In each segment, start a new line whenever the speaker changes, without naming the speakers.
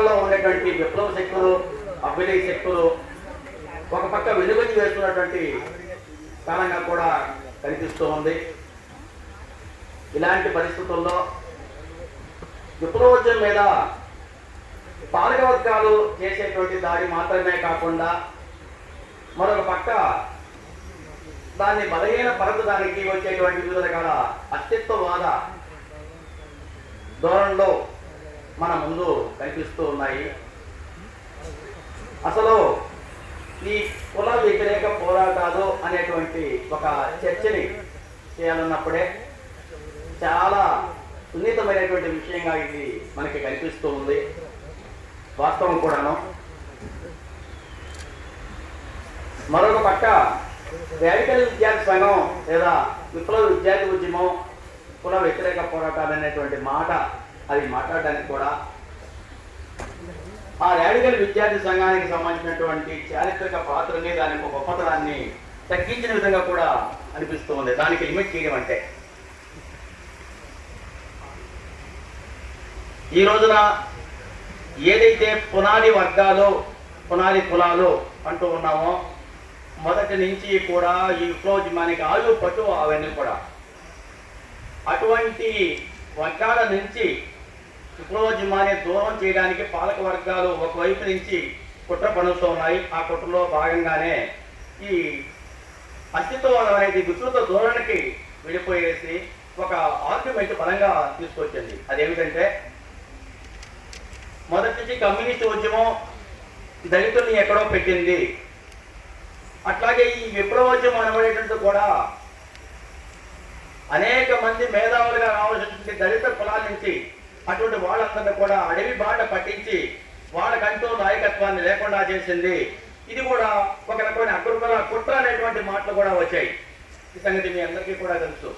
రంగాల్లో ఉండేటువంటి విప్లవ శక్తులు అభ్యుదయ శక్తులు ఒక పక్క వెలుగుని వేస్తున్నటువంటి స్థానంగా కూడా కనిపిస్తూ ఉంది. ఇలాంటి పరిస్థితుల్లో విప్లవోద్యం మీద పాలక వర్గాలు చేసేటువంటి దాడి మాత్రమే కాకుండా మరొక పక్క దాన్ని బలహీన పరచడానికి వచ్చేటువంటి వివిధ రకాల అస్తిత్వవాద ధోరణిలో మన ముందు కనిపిస్తూ ఉన్నాయి. అసలు ఈ కుల వ్యతిరేక పోరాటాలు అనేటువంటి ఒక చర్చని చేయాలన్నప్పుడే చాలా సున్నితమైనటువంటి విషయంగా ఇది మనకి కనిపిస్తూ ఉంది. వాస్తవం కూడాను. మరొక పక్క రాడికల్ విద్యార్థి సంఘం లేదా విప్లవ విద్యార్థి ఉద్యమం కుల వ్యతిరేక పోరాటాలు అనేటువంటి మాట అది మాట్లాడడానికి కూడా. ఆ రాడికల్ విద్యార్థి సంఘానికి సంబంధించినటువంటి చారిత్రక పాత్రని దాని యొక్క గొప్పతనాన్ని తగ్గించిన విధంగా కూడా అనిపిస్తూ ఉంది. దానికి లిమిట్ చేయడం అంటే ఈ రోజున ఏదైతే పునాది వర్గాలు పునాది కులాలు అంటూ ఉన్నామో మొదటి నుంచి కూడా ఈ విప్లవోద్యమానికి ఆలు పట్టు అవన్నీ కూడా. అటువంటి వర్గాల నుంచి విప్లవోద్యమాన్ని దూరం చేయడానికి పాలక వర్గాలు ఒకవైపు నుంచి కుట్ర పనులతో ఉన్నాయి. ఆ కుట్రలో భాగంగానే ఈ అస్తిత్వం అనేది వికృత ధోరణికి వెళ్ళిపోయేసి ఒక ఆర్గ్యుమెంట్ బలంగా తీసుకొచ్చింది. అదేమిటంటే మొదటి కమ్యూనిస్ట్ ఉద్యమం దళితుల్ని ఎక్కడో పెట్టింది. అట్లాగే ఈ విప్లవోద్యమం అనబడేటట్టు కూడా అనేక మంది మేధావులుగా రావాల్సినటువంటి దళిత కులాల నుంచి అటువంటి వాళ్ళందరినీ కూడా అడవి బాట పట్టించి వాళ్ళకంటూ నాయకత్వాన్ని లేకుండా చేసింది. ఇది కూడా ఒక రకమైన అగ్రకుల కుట్ర అనేటువంటి మాటలు కూడా వచ్చాయి. ఈ సంగతి మీ అందరికీ కూడా తెలుసు.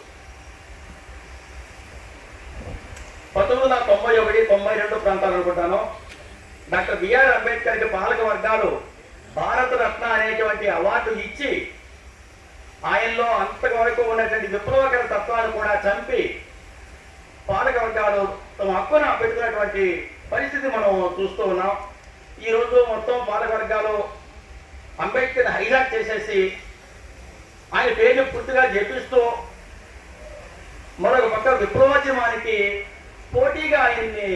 పంతొమ్మిది వందల తొంభై ఒకటి తొంభై రెండు ప్రాంతాలు అనుకుంటాను. డాక్టర్ బిఆర్ అంబేద్కర్కి పాలక వర్గాలు భారత రత్న అనేటువంటి అవార్డు ఇచ్చి ఆయనలో అంతవరకు ఉన్నటువంటి విప్లవకర తత్వాలు కూడా చంపి పాలక వర్గాలు తమ హక్కున పెడుతున్నటువంటి పరిస్థితి మనం చూస్తూ ఉన్నాం. ఈ రోజు మొత్తం పాలకవర్గాలు అంబేద్కర్ హైలాక్ చేసేసి ఆయన పేరు పూర్తిగా జపిస్తూ మరొక పక్క విప్లవోద్యమానికి పోటీగా ఆయన్ని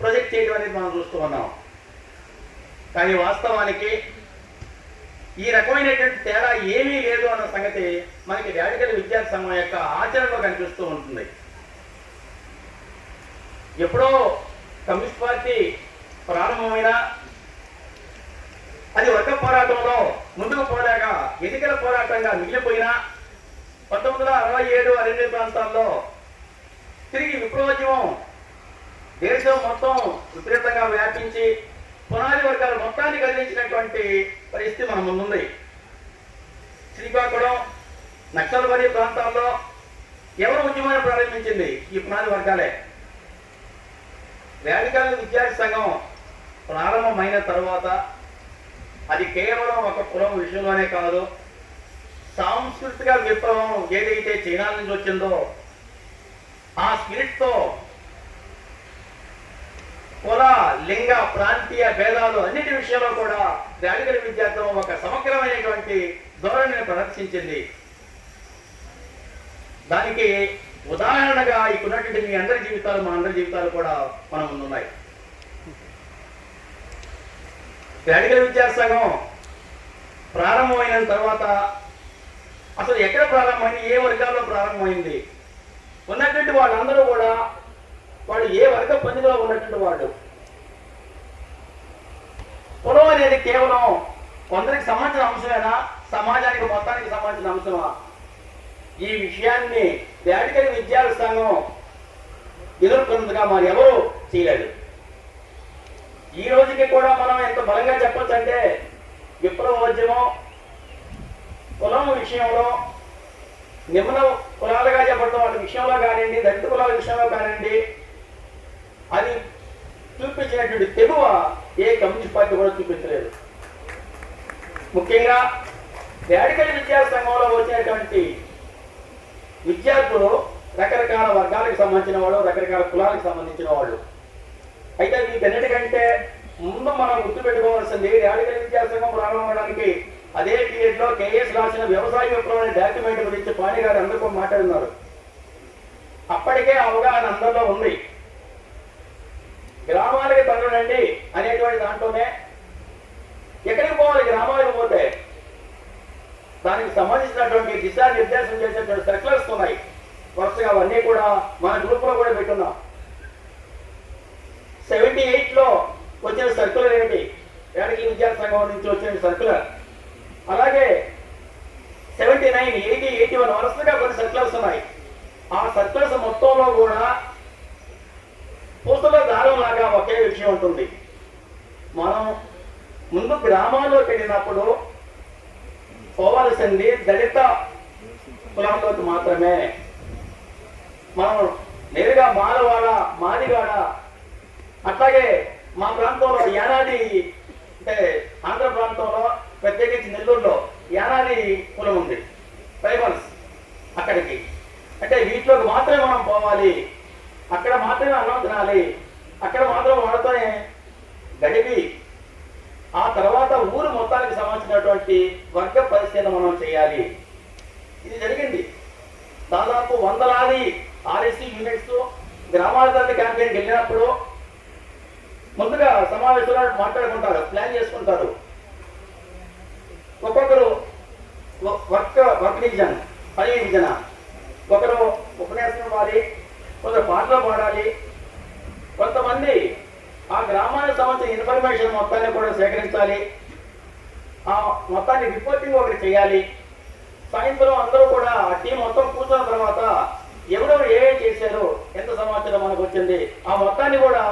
ప్రొజెక్ట్ చేయడం అనేది మనం చూస్తూ ఉన్నాం. కానీ వాస్తవానికి ఈ రకమైనటువంటి తేడా ఏమీ లేదు అన్న సంగతి మనకి రాడికల్ విద్యార్థి సంఘం యొక్క ఆచరణలో కనిపిస్తూ ఉంటుంది. ఎప్పుడో కమ్యూనిస్ట్ పార్టీ ప్రారంభమైన అది వర్గ పోరాటంలో ముందుకు పోలేక ఎన్నికల పోరాటంగా మిగిలిపోయినా పంతొమ్మిది వందల అరవై ఏడు అరవై ప్రాంతాల్లో తిరిగి విప్లవోద్యమం దేశం మొత్తం విపరీతంగా వ్యాపించి పునాది వర్గాలు మొత్తాన్ని కదిలించినటువంటి పరిస్థితి మన ముందుంది. శ్రీకాకుళం నక్సల్బరీ ప్రాంతాల్లో ఎవరు ఉద్యమాన్ని ప్రారంభించింది ఈ పునాది వర్గాలే? రాడికల్ విద్యార్థి సంఘం ప్రారంభమైన తర్వాత అది కేవలం ఒక కులం విషయంలోనే కాదు సాంస్కృతిక విప్లవం ఏదైతే చైనా నుంచి వచ్చిందో ఆ స్పిరిట్తో కుల లింగ ప్రాంతీయ భేదాలు అన్నిటి విషయంలో కూడా రాడికల్ విద్యార్థం ఒక సమగ్రమైనటువంటి ధోరణిని ప్రదర్శించింది. దానికి ఉదాహరణగా ఇప్పుడున్నటువంటి మీ అందరి జీవితాలు మా అందరి జీవితాలు కూడా మన ఉన్నాయి రాడికల్ విద్యాసంఘం ప్రారంభమైన తర్వాత అసలు ఎక్కడ ప్రారంభమైంది? ఏ వర్గాల్లో ప్రారంభమైంది? ఉన్నటువంటి వాళ్ళందరూ కూడా వాళ్ళు ఏ వర్గ పనిలో ఉన్నటువంటి వాళ్ళు? కులం అనేది కేవలం కొందరికి సంబంధించిన అంశమేనా? సమాజానికి మొత్తానికి సంబంధించిన అంశమా? ఈ విషయాన్ని రాడికల్ విద్యార్థి సంఘం ఎదుర్కొన్నదిగా మరి ఎవరు చేయలేదు. ఈ రోజుకి కూడా మనం ఎంత బలంగా చెప్పచ్చు అంటే విప్లవోద్యమం కులం విషయంలో నిమ్న కులాలుగా చెప్పడం వాళ్ళ విషయంలో కానివ్వండి దళిత కులాల విషయంలో కానివ్వండి అది చూపించినటువంటి తెగువ ఏ కమ్యూనిస్ట్ పార్టీ కూడా చూపించలేదు. ముఖ్యంగా రాడికల్ విద్యా సంఘంలో వచ్చినటువంటి విద్యార్థులు రకరకాల వర్గాలకు సంబంధించిన వాళ్ళు రకరకాల కులాలకు సంబంధించిన వాళ్ళు. అయితే వీటన్నిటికంటే ముందు మనం గుర్తుపెట్టుకోవాల్సింది రాడికల్ విద్యా సంఘం ప్రారంభమవడానికి అదే పీరియడ్లో కేఎస్ రాసిన వ్యవసాయ విప్లవం అనే డాక్యుమెంట్ గురించి పాణి గారు అందరికీ మాట్లాడున్నారు అప్పటికే అవగాహన అందరిలో ఉంది. గ్రామాలకి తరలండి అనేటువంటి దాంట్లోనే ఎక్కడికి పోవాలి? గ్రామాలకు పోతే దానికి సంబంధించినటువంటి దిశానిర్దేశం చేసేటువంటి సర్క్యులర్స్ ఉన్నాయి. వరుసగా అవన్నీ కూడా మన గ్రూప్లో కూడా పెట్టున్నాం. సెవెంటీ ఎయిట్లో వచ్చిన సర్కులర్ ఏంటి ఏడకి విద్యా సంఘం నుంచి వచ్చిన సర్కులర్ అలాగే seventy nine eighty eighty one వరుసగా కొన్ని సర్కులర్స్ ఉన్నాయి. ఆ సర్కులర్స్ మొత్తంలో కూడా పూసల దారం లాగా ఒకే విషయం ఉంటుంది. మనం ముందు గ్రామాల్లోకి వెళ్ళినప్పుడు పోవాల్సింది దళిత కులంలోకి మాత్రమే. మనం నేరుగా మాలవాడ మాదిగాడ అట్లాగే మా ప్రాంతంలో ఏనాది అంటే ఆంధ్ర ప్రాంతంలో ప్రత్యేకించి నెల్లూరులో ఏనాది కులం ఉంది. ట్రైబల్స్ అక్కడికి. అంటే వీటిలోకి మాత్రమే మనం పోవాలి. అక్కడ మాత్రమే అన్నం తినాలి. అక్కడ మాత్రం వాళ్ళతోనే గడిపి ఆ తర్వాత ఊరు మొత్తానికి సంబంధించినటువంటి వర్గ పరిశీలన మనం చేయాలి. ఇది జరిగింది. దాదాపు వందలాది ఆర్ఎస్సీ యూనిట్స్ గ్రామాల క్యాంపెయిన్కి వెళ్ళినప్పుడు ముందుగా సమావేశంలో మాట్లాడుకుంటారు ప్లాన్ చేసుకుంటారు. ఒక్కొక్కరు వర్క్ వర్క్ డివిజన్ పని డివిజన్. ఒకరు ఉపన్యాసం ఇవ్వాలి కొందరు పాటలు పాడాలి. కొంతమంది ఆ గ్రామానికి సంబంధించిన ఇన్ఫర్మేషన్ మొత్తాన్ని కూడా సేకరించాలి. ఆ మొత్తాన్ని రిపోర్టింగ్ ఒకటి చేయాలి. సాయంత్రం అందరూ కూడా ఆ టీం మొత్తం కూర్చున్న తర్వాత ఎవరెవరు ఏ చేశారు ఎంత సమాచారం మనకు వచ్చింది ఆ మొత్తాన్ని కూడా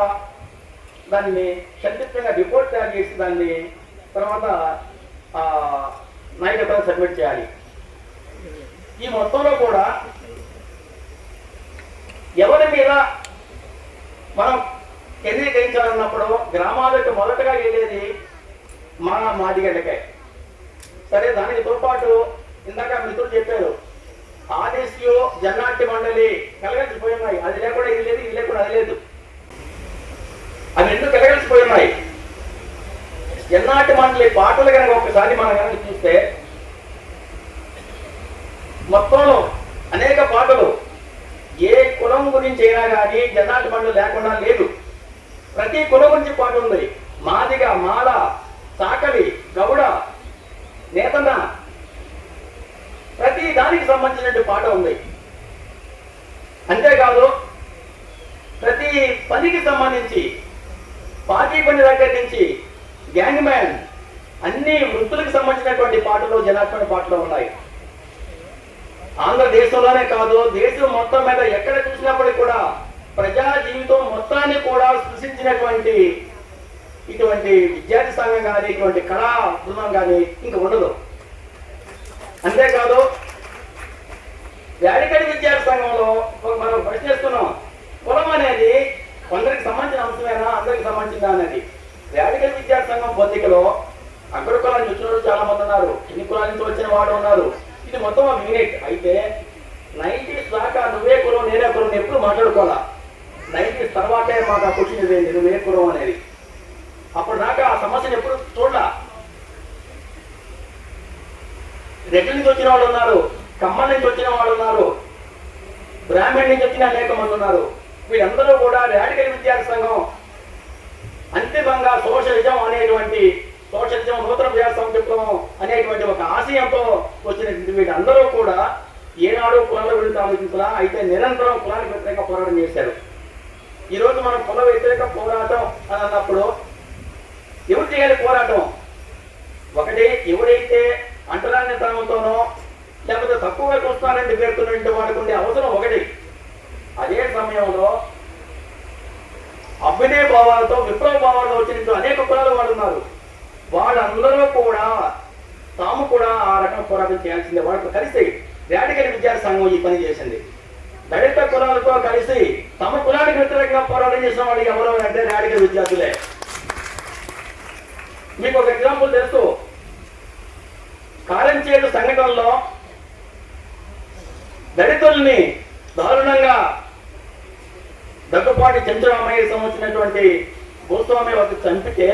దాన్ని సంక్షిప్తంగా రిపోర్ట్ తయారు చేసి దాన్ని తర్వాత నాయకత్వం సబ్మిట్ చేయాలి. ఈ మొత్తంలో కూడా ఎవరి మీద మనం కేంద్రీకరించాలన్నప్పుడు గ్రామాలకు మొదటగా వెళ్ళేది మా మాదిగడ్డకే సరే దానికి తోడ్పాటు ఇందాక మిత్రులు చెప్పారు. ఆర్ఎస్యు జన్నాట్య మండలి కలగలిసిపోయి ఉన్నాయి. అది లేకుండా ఇది లేదు ఇది లేకుండా అది లేదు. అవి రెండు కలగలిసిపోయి ఉన్నాయి. జన్నాట్య మండలి పాటలు కనుక ఒకసారి మనం కనుక చూస్తే మొత్తంలో అనేక పాటలు ఏ కులం గురించి అయినా కానీ జన్నాటి మండలి లేకుండా లేదు. ప్రతి కులం నుంచి పాట ఉంది మాదిగ మాల సాకలి గౌడ నేతన్న. ప్రతి దానికి సంబంధించిన పాట ఉంది. అంతేకాదు ప్రతి పనికి సంబంధించి పార్టీ పని దగ్గర నుంచి గ్యాంగ్ మ్యాన్ అన్ని వృత్తులకు సంబంధించినటువంటి పాటలు జనాత్మక పాటలు ఉన్నాయి. ఆంధ్రదేశంలోనే కాదు దేశం మొత్తం మీద ఎక్కడ చూసినప్పటికీ కూడా ప్రజా జీవితం మొత్తాన్ని కూడా సృష్టించినటువంటి ఇటువంటి విద్యార్థి సంఘం కానీ ఇటువంటి కళా బృందం కానీ ఇంక ఉండదు. అంతేకాదు వేడికడి విద్యార్థి సంఘంలో ఒక మనం ప్రశ్నిస్తున్నాం కులం అనేది కొందరికి సంబంధించిన అంశమేనా? అందరికి సంబంధించిందా అనేది. వేడికడి విద్యార్థి సంఘం పొద్దికలో అగ్ర కులాల నుంచి వచ్చిన వాళ్ళు చాలా మంది ఉన్నారు. ఎన్ని కులాల నుంచి వచ్చిన వాడు ఉన్నారు. ఇది మొత్తం ఒక యూనిట్. అయితే నైన్టీస్ దాకా నువ్వే కులం నేనే కులం ఎప్పుడు మాట్లాడుకోవాలా? నైన్టీస్ తర్వాతే మాకు ఆ క్వశ్చన్ ఇదేంటి కులం అనేది. అప్పుడు దాకా ఆ సమస్యను ఎప్పుడు చూడలా. రెడ్డి నుంచి వచ్చిన వాళ్ళు ఉన్నారు కమ్మల నుంచి వచ్చిన వాళ్ళు ఉన్నారు బ్రాహ్మణ్ నుంచి వచ్చిన అనేక మంది ఉన్నారు. వీళ్ళందరూ కూడా రాడికల్ విద్యార్థి సంఘం అంతిమంగా సోషలిజం అనేటువంటి సోషలిజం నూతన విద్యాసం చెప్తాం అనేటువంటి ఒక ఆశయంతో వచ్చినటువంటి వీళ్ళందరూ కూడా ఏనాడు కులాల గురించి ఆలోచించాలా అయితే నిరంతరం కులానికి వ్యతిరేక పోరాటం చేశారు. ఈ రోజు మనం కుల వ్యతిరేక పోరాటం అని అన్నప్పుడు ఎవరు చేయాలి పోరాటం? ఒకటి ఎవరైతే అంటరానితనంతోనో లేకపోతే తక్కువగా చూస్తానంటే పేరుతున్నటువంటి వాడికి ఉండే అవసరం ఒకటి. అదే సమయంలో అభినయ భావాలతో విప్లవ భావాలతో వచ్చినట్టు అనేక కులాలు వాళ్ళు ఉన్నారు. వాళ్ళందరూ కూడా తాము కూడా ఆ రకం పోరాటం చేయాల్సిందే. వాళ్ళతో కలిసి రాడికల్ విద్యార్థి సంఘం ఈ పని చేసింది. దళిత కులాలతో కలిసి తమ కులానికి వ్యతిరేకంగా పోరాటం చేసిన వాళ్ళు ఎవరు అంటే రాడికల్ విద్యార్థులే. మీకు ఒక ఎగ్జాంపుల్ తెలుసు. కారంచేడు సంఘటనలో దళితుల్ని దారుణంగా దగ్గుపాటి చంద్రరామయ్య సంబంధించినటువంటి భూస్వామి ఒక చంపితే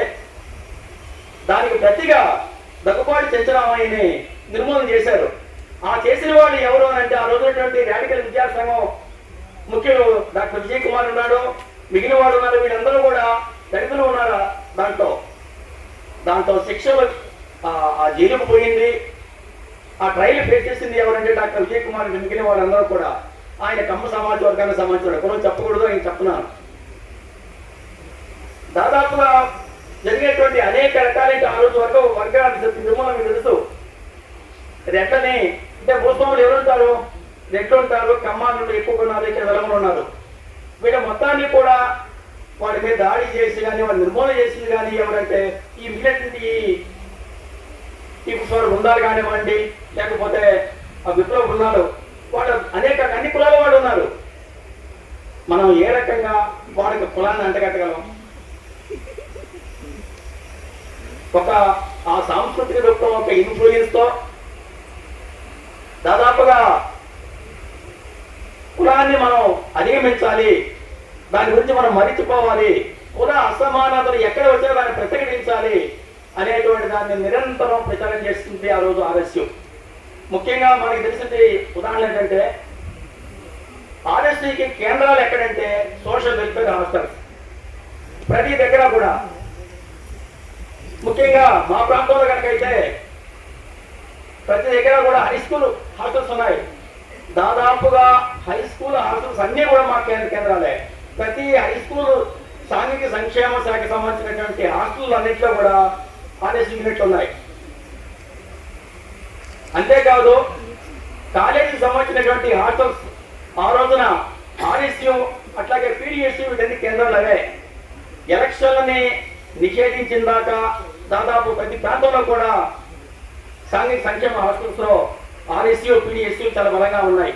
దానికి ప్రతిగా దగ్గుపాటి చంద్రరామయ్యని నిర్మూలన చేశారు. ఆ చేసిన వాళ్ళు ఎవరు అని అంటే ఆ రోజునటువంటి రాడికల్ విద్యాసంఘం ముఖ్యులు డాక్టర్ విజయ్ కుమార్ ఉన్నాడు. మిగిలిన వాడు ఉన్నారు వీళ్ళందరూ కూడా దళితులు ఉన్నారు దాంట్లో? దాంతో శిక్షలు ఆ- ఆ జైలుకు పోయింది. ఆ ట్రయల్ ఫేస్ చేసింది ఎవరంటే డాక్టర్ విజయ్ కుమార్ మిగిలిన వాళ్ళందరూ కూడా. ఆయన కమ్మ సమాజ వర్గానికి సంబంధించిన కులం చెప్పకూడదు ఆయన చెప్తున్నాను. దాదాపుగా జరిగేటువంటి అనేక రకాలైన ఆ రోజు వరకు వర్గాలు నిర్మూలన మీకు తెలుసు. రెట్లని అంటే భూస్వాములు ఎవరు ఉంటారు? రెట్లు ఉంటారు ఎక్కువ ఉన్నారు ఇక్కడ వెలమలు ఉన్నారు. వీళ్ళ మొత్తాన్ని కూడా వాడి మీద దాడి చేసి కానీ వాడు నిర్మూలన చేసింది కానీ ఎవరంటే ఈ మిగిలినటువంటి ఈ- ఈ ఉండాలి బృందాలు కానివ్వండి లేకపోతే ఆ విప్లవ బృందాలు వాళ్ళు అనేక అన్ని కులాల వాళ్ళు ఉన్నారు. మనం ఏ రకంగా వాడికి కులాన్ని అంటగట్టగలం? ఒక ఆ సాంస్కృతిక రూపం ఒక ఇన్ఫ్లుయెన్స్తో దాదాపుగా కులాన్ని మనం అధిగమించాలి. దాని గురించి మనం మరిచిపోవాలి. కుల అసమానతలు ఎక్కడ వచ్చినా దాన్ని ప్రతిఘటించాలి అనేటువంటి దాన్ని నిరంతరం ప్రచారం చేస్తుంది ఆ రోజు ఆలస్యం ముఖ్యంగా మనకి తెలిసింది ఉదాహరణ ఏంటంటే ఆర్ఎస్సీకి కేంద్రాలు ఎక్కడంటే సోషల్ వెల్ఫేర్ హాస్టల్స్. ప్రతి దగ్గర కూడా. ముఖ్యంగా మా ప్రాంతంలో కనుకైతే ప్రతి దగ్గర కూడా హై స్కూల్ హాస్టల్స్ ఉన్నాయి. దాదాపుగా హై స్కూల్ హాస్టల్స్ అన్నీ కూడా మా కేంద్ర కేంద్రాలే. ప్రతి హై స్కూల్ సాంఘిక సంక్షేమ శాఖకి సంబంధించినటువంటి హాస్టల్ అన్నింటిలో కూడా ఆర్ఎస్ యూనిట్లు ఉన్నాయి. అంతేకాదు కాలేజీకి సంబంధించినటువంటి హాస్టల్స్ ఆ రోజున ఆర్ఎస్యు అట్లాగే పీడిఎస్యు వీటన్ని కేంద్రాలు అవే. ఎలక్షన్లని నిషేధించిన దాకా దాదాపు ప్రతి ప్రాంతంలో కూడా సాంఘిక సంక్షేమ హాస్టల్స్లో ఆర్ఎస్యు పీడిఎస్యు చాలా బలంగా ఉన్నాయి.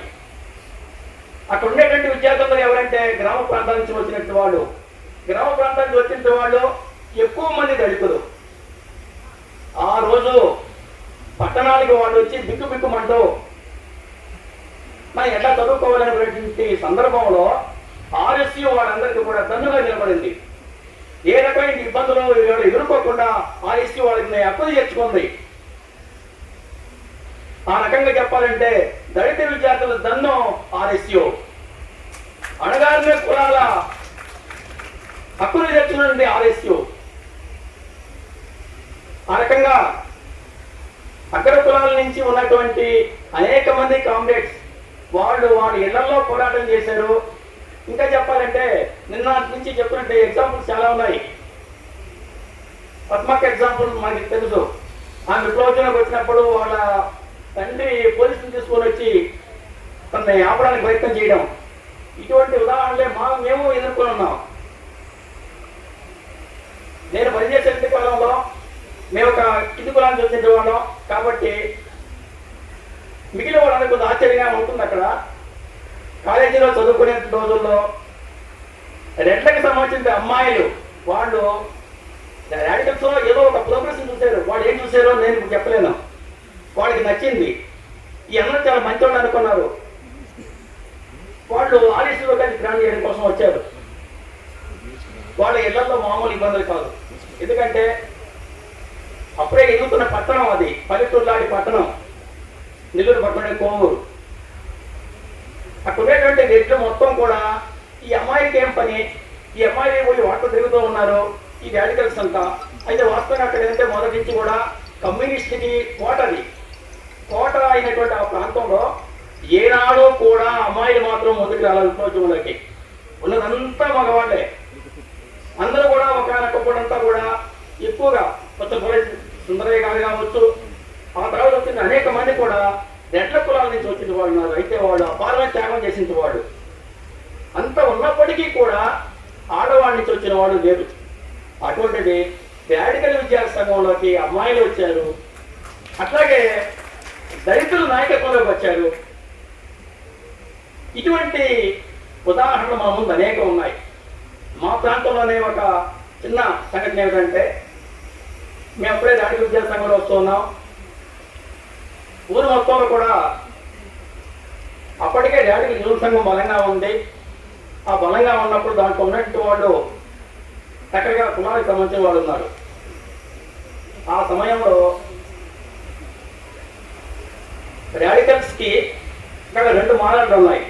అక్కడ ఉండేటువంటి విద్యార్థులు ఎవరంటే గ్రామ ప్రాంతాల నుంచి వచ్చినట్టు వాళ్ళు. గ్రామ ప్రాంతాల నుంచి వచ్చిన వాళ్ళు ఎక్కువ మంది దళితులు. ఆ రోజు పట్టణానికి వాళ్ళు వచ్చి బిక్కు బిక్కుమంటూ మనం ఎట్లా చదువుకోవాలనేటువంటి సందర్భంలో ఆర్ఎస్యు వాళ్ళందరికీ కూడా తన్నుగా నిలబడింది. ఏ రకమైన ఇబ్బందులు ఎదుర్కోకుండా ఆర్ఎస్యు వాళ్ళకి అప్పులు తెచ్చుకుంది ఆ రకంగా చెప్పాలంటే దళిత విద్యార్థుల దన్ను ఆర్ఎస్యు. అణగారిన కులాల హక్కులు తెచ్చుకున్నది ఆర్ఎస్యు. ఆ రకంగా అగ్ర కులాల నుంచి ఉన్నటువంటి అనేక మంది కామ్రేడ్స్ వాళ్ళు వాళ్ళ ఇళ్ళలో పోరాటం చేశారు. ఇంకా చెప్పాలంటే నిన్న నుంచి చెప్పినట్టు ఎగ్జాంపుల్స్ చాలా ఉన్నాయి. పద్మక్ ఎగ్జాంపుల్ మనకి తెలుసు. ఆమె విప్లవోద్యమకు వచ్చినప్పుడు వాళ్ళ తండ్రి పోలీసులు తీసుకొని వచ్చి తనని ఆపడానికి ప్రయత్నం చేయడం. ఇటువంటి ఉదాహరణలే మా మేము ఎదుర్కొని ఉన్నాం. నేను పనిచేసే కాలంలో మేము ఒక కింది కులాన్ని వచ్చిన వాళ్ళం. కాబట్టి మిగిలిన వాళ్ళని కొంచెం ఆశ్చర్యంగా ఉంటుంది అక్కడ. కాలేజీలో చదువుకునే రోజుల్లో రెడ్లకి సంబంధించిన అమ్మాయిలు వాళ్ళు రాడికల్స్ ఏదో ఒక ప్రోగ్రెస్ చూశారు. వాళ్ళు ఏం చూసారో నేను చెప్పలేను. వాళ్ళకి నచ్చింది. ఈ అందరూ చాలా మంచి వాళ్ళు అనుకున్నారు. వాళ్ళు ఆలస్యంలో కలిసి ప్రయాణం చేయడం కోసం వచ్చారు. వాళ్ళ ఇళ్ళలో మామూలు ఇబ్బందులు కాదు. ఎందుకంటే అప్పుడే ఎదుగుతున్న పట్టణం అది. పల్లెటూరు పట్టణం. నెల్లూరు పట్టణం కోవూరు అక్కడ ఉండేటువంటి వ్యక్తులు మొత్తం కూడా ఈ అమ్మాయికి ఏం పని ఈ అమ్మాయి పోయి వాటర్ తిరుగుతూ ఉన్నారు. ఈ రాడికల్స్ అంతా అయితే వాస్తవంగా అక్కడ ఏంటంటే మొదటి నుంచి కూడా కమ్యూనిస్ట్కి కోట తోట అయినటువంటి ఆ ప్రాంతంలో ఏనాడో కూడా అమ్మాయిలు మాత్రం ముందుకు రాలేదు విప్లవోద్యమంలోకి ఉన్నదంతా మగవాళ్ళే. అందరూ కూడా ఒకనొకప్పుడంతా కూడా ఎక్కువగా కొత్త సుందరయ్య గారు కావచ్చు. ఆ తర్వాత వచ్చిన అనేక మంది కూడా దెడ్ల కులాల నుంచి వచ్చిన వాళ్ళు ఉన్నారు. అయితే వాళ్ళు అపారమైన త్యాగం చేసిన వాళ్ళు. అంత ఉన్నప్పటికీ కూడా ఆడవాళ్ళ నుంచి వచ్చిన వాడు లేరు. అటువంటిది వేడికల విద్యా సంఘంలోకి అమ్మాయిలు వచ్చారు. అట్లాగే దళితులు నాయకత్వంలోకి వచ్చారు. ఇటువంటి ఉదాహరణలు మా ముందు అనేక ఉన్నాయి. మా ప్రాంతంలోనే ఒక చిన్న సంఘటన ఏమిటంటే మేము అప్పుడే దాడి విద్యా సంఘంలో వస్తున్నాం ఊరు మొత్తంలో కూడా అప్పటికే డాడీకి యువత సంఘం బలంగా ఉంది. ఆ బలంగా ఉన్నప్పుడు దాంట్లో ఉన్నట్టు వాళ్ళు చక్కగా కులాలకు సంబంధించిన వాళ్ళు ఉన్నారు. ఆ సమయంలో రాడికల్స్కి ఇక్కడ రెండు మాలలు ఉన్నాయి.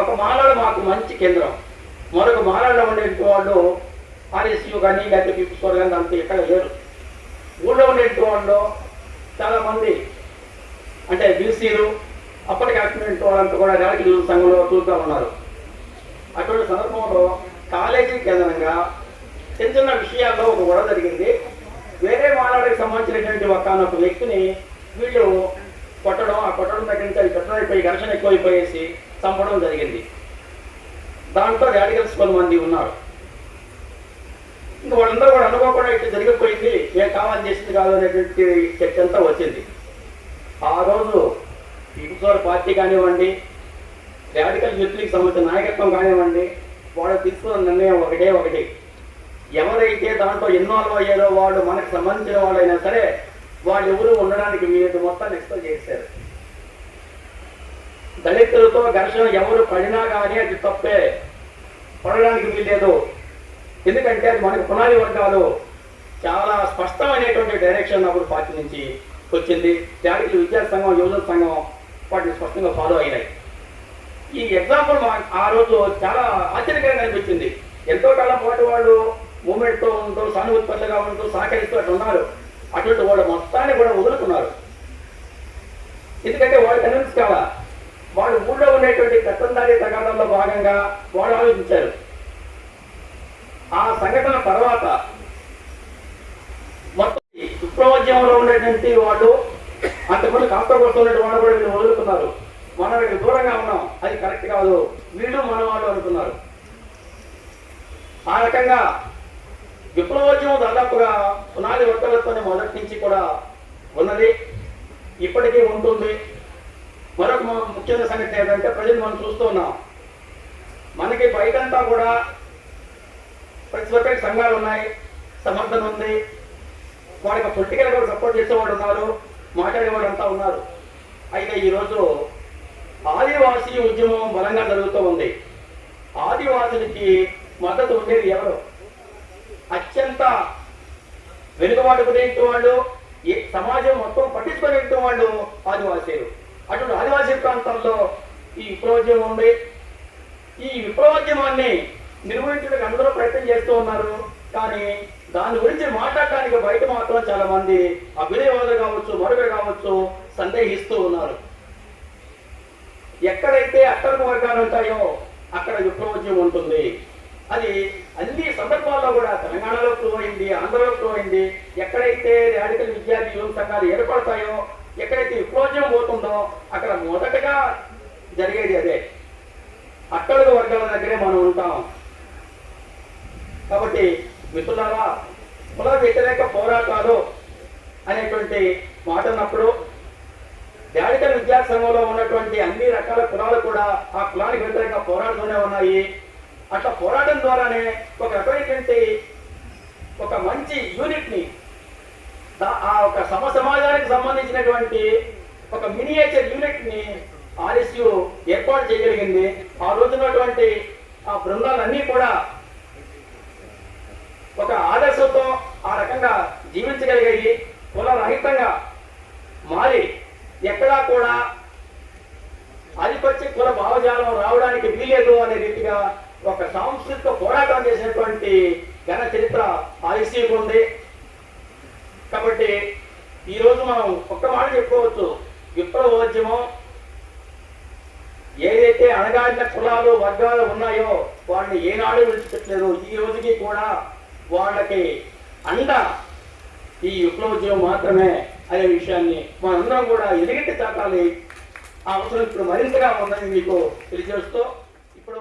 ఒక మాలాడు మాకు మంచి కేంద్రం. మరొక మాలాడలో ఉండే వాళ్ళు ఆర్ఎస్యూ కానీ లేకపోతే పీపుల్స్ వారు కానీ అంత ఇక్కడ లేరు. ఊళ్ళో ఉండే వాళ్ళు చాలామంది అంటే బీసీలు అప్పటికి అటువంటి వాళ్ళంతా కూడా రాజకీయ సంఘంలో చూస్తూ ఉన్నారు. అటువంటి సందర్భంలో కాలేజీ కేంద్రంగా చిన్న చిన్న విషయాల్లో ఒక గొడవ జరిగింది. వేరే మాలాడికి సంబంధించినటువంటి ఒక వ్యక్తిని వీళ్ళు కొట్టడం ఆ కొట్టడం దగ్గర నుంచి అది కట్టడైపోయి ఘర్షణ ఎక్కువైపోయేసి చంపడం జరిగింది. దాంట్లో రాడికల్స్ కొంతమంది ఉన్నారు. ఇంకా వాళ్ళందరూ కూడా అనుకోకుండా ఇట్లా జరిగిపోయింది ఏం కావాలని చేసింది కాదు అనేటువంటి చర్చ అంతా వచ్చింది. ఆ రోజు పీపుల్స్ పార్టీ కానివ్వండి రాడికల్ యూత్కి సంబంధించిన నాయకత్వం కానివ్వండి వాళ్ళు తీసుకున్న నిర్ణయం ఒకటే ఒకటి. ఎవరైతే దాంట్లో ఇన్వాల్వ్ అయ్యారో వాళ్ళు మనకు సంబంధించిన వాళ్ళైనా సరే వాళ్ళు ఎవరు ఉండడానికి వీళ్ళు మొత్తాన్ని ఎక్స్పెక్ట్ చేశారు దళితులతో ఘర్షణ ఎవరు పడినా కానీ అది తప్పే. పడడానికి వీల్లేదు. ఎందుకంటే అది మనకు పునాది వర్గాలు చాలా స్పష్టమైనటువంటి డైరెక్షన్ అప్పుడు పార్టీ నుంచి వచ్చింది. జాతీయ విద్యా సంఘం యువజన సంఘం వాటిని స్పష్టంగా ఫాలో అయినాయి. ఈ ఎగ్జాంపుల్ ఆ రోజు చాలా ఆశ్చర్యకరంగా అనిపించింది. ఎంతో కాలం పాటు వాళ్ళు మూమెంట్తో ఉంటూ సానుభూతిపరులుగా ఉంటూ సహకరిస్తూ అట్లా ఉన్నారు. అటువంటి వాళ్ళు మొత్తాన్ని కూడా వదులుకున్నారు. ఎందుకంటే వాళ్ళు కన్విన్స్ కావాలా? వాళ్ళు ఊళ్ళో ఉండేటువంటి కట్టందారి తగాదంలో భాగంగా వాళ్ళు ఆలోచించారు. ఆ సంఘటన తర్వాత మొత్తం ఈ ఉండేటువంటి వాళ్ళు అంతకుముందు కాస్త ఉన్నటువంటి వాళ్ళు కూడా వీళ్ళు వదులుకున్నారు. మనం ఇక్కడ దూరంగా ఉన్నాం. అది కరెక్ట్ కాదు. వీళ్ళు మనవాళ్ళు అనుకున్నారు. ఆ రకంగా విప్లవోద్యమం దాదాపుగా పునాది వర్తలతోనే మొదటి నుంచి కూడా ఉన్నది. ఇప్పటికీ ఉంటుంది. మరొక ముఖ్యమైన సంగతి ఏంటంటే ప్రజలు మనం చూస్తూ ఉన్నాం. మనకి బయటంతా కూడా ప్రతి ఒక్కరికి సంఘాలు ఉన్నాయి సమర్థన ఉంది. వాడికి పొలిటికల్ కూడా సపోర్ట్ చేసేవాడు ఉన్నారు మాట్లాడేవాడు అంతా ఉన్నారు. అయితే ఈరోజు ఆదివాసీ ఉద్యమం బలంగా జరుగుతూ ఉంది. ఆదివాసులకి మద్దతు ఉండేది ఎవరు? అత్యంత వెనుకబాటుకునే వాళ్ళు ఏ సమాజం మొత్తం పట్టించుకునే వాళ్ళు ఆదివాసీలు. అటువంటి ఆదివాసీ ప్రాంతాల్లో ఈ విప్లవోద్యమం ఉంది. ఈ విప్లవోద్యమాన్ని నిర్వహించడానికి అందరూ ప్రయత్నం చేస్తూ ఉన్నారు. కానీ దాని గురించి మాట్లాడటానికి బయట మాత్రం చాలా మంది అభ్యుదయవాదులు కావచ్చు మరొకరు కావచ్చు సందేహిస్తూ ఉన్నారు. ఎక్కడైతే అట్టడుగు వర్గాలు ఉంటాయో అక్కడ విప్లవోద్యమం ఉంటుంది. అది అన్ని సందర్భాల్లో కూడా తెలంగాణలో ప్రూవ్ అయింది ఆంధ్రలో ప్రూవ్ అయింది ఎక్కడైతే రాడికల్ విద్యార్థి యువత సంఘాలు ఏర్పడతాయో ఎక్కడైతే విప్లవోద్యమం పోతుందో అక్కడ మొదటగా జరిగేది అదే. అట్టడుగు వర్గాల దగ్గరే మనం ఉంటాం. కాబట్టి మిత్రులారా కుల వ్యతిరేక పోరాటాలు అనేటువంటి మాట ఉన్నప్పుడు జాడికల్ విద్యాసంఘంలో ఉన్నటువంటి అన్ని రకాల కులాలు కూడా ఆ కులానికి వ్యతిరేకంగా పోరాడుతూనే ఉన్నాయి. అట్లా పోరాటం ద్వారానే ఒక రకమైనటువంటి ఒక మంచి యూనిట్ని ఆ ఒక సమ సమాజానికి సంబంధించినటువంటి ఒక మినియేచర్ యూనిట్ని ఆర్ఎస్యు ఏర్పాటు చేయగలిగింది. ఆ రోజున్నటువంటి ఆ బృందాలన్నీ కూడా ఒక ఆదర్శంతో ఆ రకంగా జీవించగలిగాయి. కులరహితంగా మారి ఎక్కడా కూడా ఆధిపత్య కుల భావజాలం రావడానికి వీలేదు అనే రీతిగా ఒక సాంస్కృతిక పోరాటం చేసినటువంటి ఘన చరిత్ర ఆయుష్యకు ఉంది. కాబట్టి ఈరోజు మనం ఒక్క మాట చెప్పుకోవచ్చు. విప్లవోద్యమం ఏదైతే అణగారిన కులాలు వర్గాలు ఉన్నాయో వాడిని ఏనాడు విడిచిపెట్టలేదు. ఈ రోజుకి కూడా వాళ్ళకి అండ ఈ విప్లవోద్యమం మాత్రమే అనే విషయాన్ని మనందరం కూడా ఎదిగెట్టి తాకాలి ఆ అవసరం ఇప్పుడు మరింతగా ఉందని మీకు తెలియజేస్తూ ఇప్పుడు